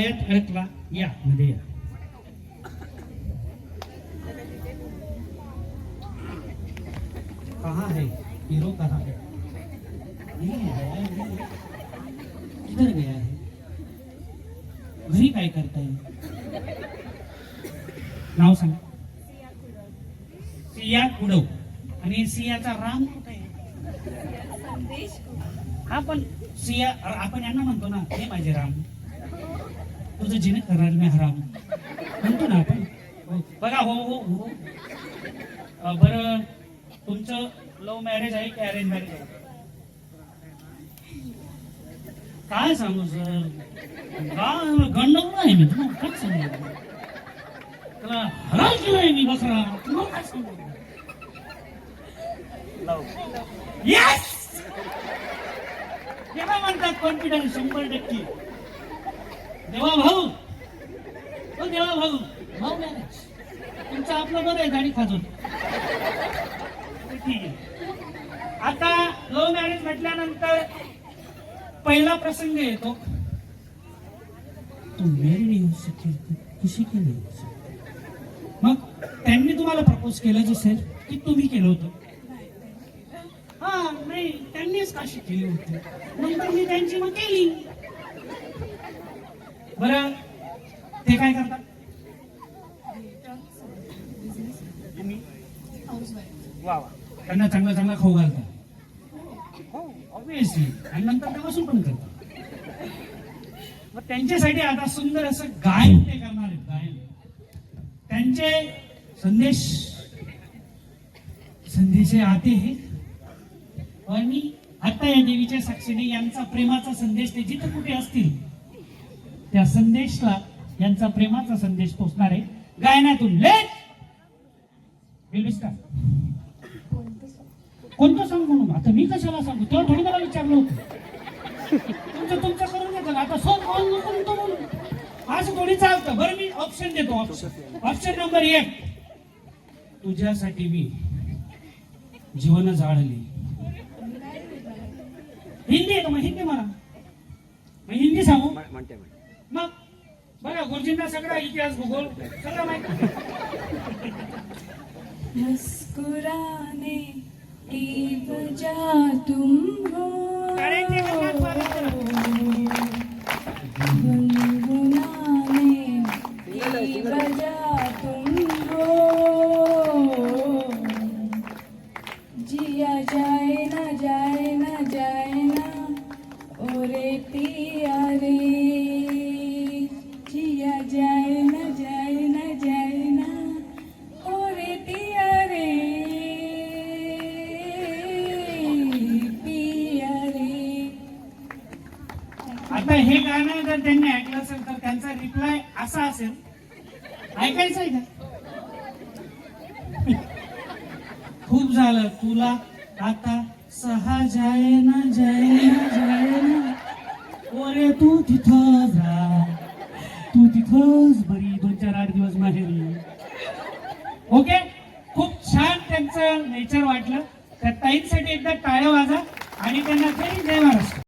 पायात अडकला. या. मध्ये या. कहा है? हीरो कहा है? है, है. किधर गया है? घरी काय करताय नाव सांग. सिया कुडव आणि सियाचा राम कुठे हा पण सिया आपण यांना म्हणतो ना हे माझे राम. तुझं जिने करणार मी हराम. म्हणतो ना आपण. बघा हो हो हो. अ, बरं तुमचं लव्ह मॅरेज आहे की अरेंज मॅरेज आहे? काय सांगू सर? काय गंडवलं आहे मी तुम्हाला. काय सांगू? त्याला हराल केलंय मी बसरा तुम्हाला काय सांगू? येस याला म्हणतात? कॉन्फिडन्स शंभर टक्के. देवा भाऊ. हो देवा भाऊ. भाऊ मॅरेज तुमचं आपलं बरं आहे गाडी खाजून. ठीक आहे. आता लव्ह मॅरेज म्हटल्यानंतर पहिला प्रसंग येतो. तू मॅरिड येऊ शकेल कशी केली मग त्यांनी तुम्हाला प्रपोज केलं जसेल की तुम्ही केलं होतं. हा नाही त्यांनीच काशी केली होती. नंतर मी त्यांची मग केली. बर. ते काय करतात? वा वा. त्यांना चांगला चांगला खाऊ घालतात. हो ऑब्विसली आणि नंतर ते वसूल पण करतात. मग त्यांच्यासाठी आता सुंदर असं गायन ते करणार आहेत गायन. त्यांचे संदेश संदेश आते हे आणि आता या देवीच्या साक्षीने यांचा प्रेमाचा संदेश ते जिथं कुठे असतील त्या संदेशला यांचा प्रेमाचा संदेश पोचणार आहे. गायनातून लेट कोणतं सांग म्हणून आता मी कशाला सांगू? तेव्हा थोडी मला विचारलं होतं. तुमचं तुमचं करून घेतलं आता सोन म्हणून नको म्हणून. असं थोडी चालतं. बरं मी ऑप्शन देतो ऑप्शन ऑप्शन नंबर एक. तुझ्यासाठी मी जीवन जाळली. हिंदी आहे का? मग हिंदी म्हणा. मग हिंदी सांगू? म्हणते म्हणते. मग? बघा गुरुजींना सगळा इतिहास भूगोल सगळं माहिती. मुस्कुराने की वजह तुम हो टाळ्यांची गंमत मारा. गुनगुनाने की वजह तुम हो. जिया जाए ना जाए ना जाए ना ओरे पिया रे आता हे गाणं जर त्यांनी ऐकलं असेल तर त्यांचा रिप्लाय असा असेल. ऐकायचं आहे का? खूप झालं. तुला आता सहा जाय ना जाय ना जाय ना. ओरे तू तिथं जा तू तिथंच बरी. दोन चार आठ दिवस माहेरी ओके? खूप छान त्यांचं नेचर वाटलं. त्या ताईंसाठी एकदा टाळ्या वाजा आणि त्यांना तरी जय